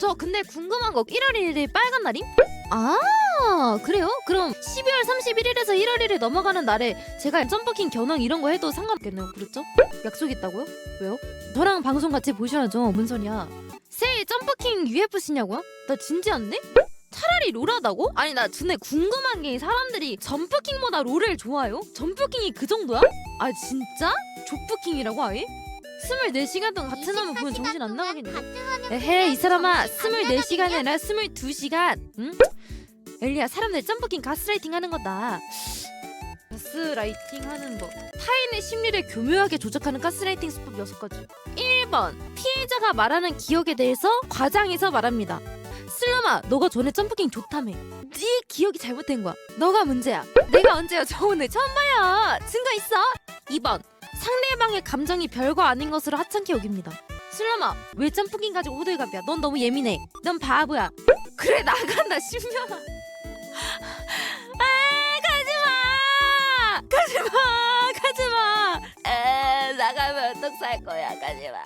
저 근데 궁금한 거 1월 1일이 빨간 날임? 아 그래요? 그럼 12월 31일에서 1월 1일 넘어가는 날에 제가 점퍼킹 겨눈 이런 거 해도 상관없겠네요 그렇죠? 약속 있다고요? 왜요? 저랑 방송 같이 보셔야죠 뭔 소리야 세일 점퍼킹 UFC냐고요? 나 진지한데? 차라리 롤하다고? 아니 나 근데 궁금한 게 사람들이 점프킹보다 롤을 좋아해요? 점프킹이 그 정도야? 아 진짜? 족프킹이라고 아예? 24시간 동안 같은 화면 보면 정신 안 나가겠네. 에헤 이 사람아 24시간이 아니라 22시간. 응? 엘리야 사람들 점프킹 가스라이팅 하는 거다 가스라이팅 하는 법. 타인의 심리를 교묘하게 조작하는 가스라이팅 수법 6가지. 1번 피해자가 말하는 기억에 대해서 과장해서 말합니다. 슬럼아 너가 전에 점프킹 좋다며. 네 기억이 잘못된 거야. 너가 문제야. 내가 언제요 저 오늘 처음 봐요. 증거 있어? 2번 상대방의 감정이 별거 아닌 것으로 하찮게 여깁니다. 슬럼아 왜 가지고 호들갑이야? 넌 너무 예민해. 넌 바보야. 그래 나간다 10년아. 아 가지마! 가지마! 가지마! 에 나가면 어떡 살 거야 가지마